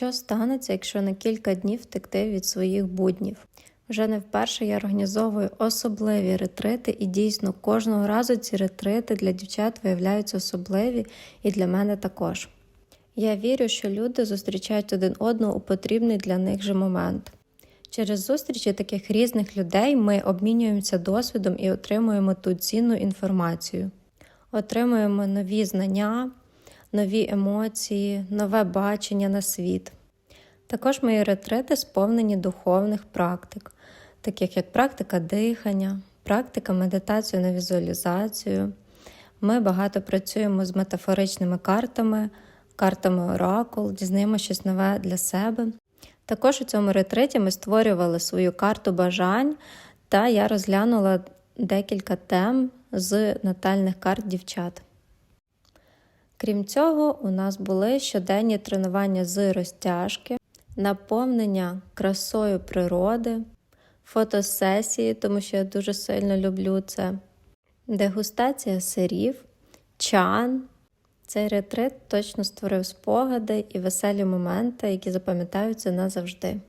Що станеться, якщо на кілька днів втекти від своїх буднів? Вже не вперше я організовую особливі ретрити, і дійсно кожного разу ці ретрити для дівчат виявляються особливі і для мене також. Я вірю, що люди зустрічають один одного у потрібний для них же момент. Через зустрічі таких різних людей ми обмінюємося досвідом і отримуємо ту цінну інформацію. Отримуємо нові знання, нові емоції, нове бачення на світ. Також мої ретрити сповнені духовних практик, таких як практика дихання, практика медитацію на візуалізацію. Ми багато працюємо з метафоричними картами, картами оракул, дізнаємося щось нове для себе. Також у цьому ретриті ми створювали свою карту бажань, та я розглянула декілька тем з натальних карт дівчат. Крім цього, у нас були щоденні тренування з розтяжки, наповнення красою природи, фотосесії, тому що я дуже сильно люблю це, дегустація сирів, чан. Цей ретрит точно створив спогади і веселі моменти, які запам'ятаються назавжди.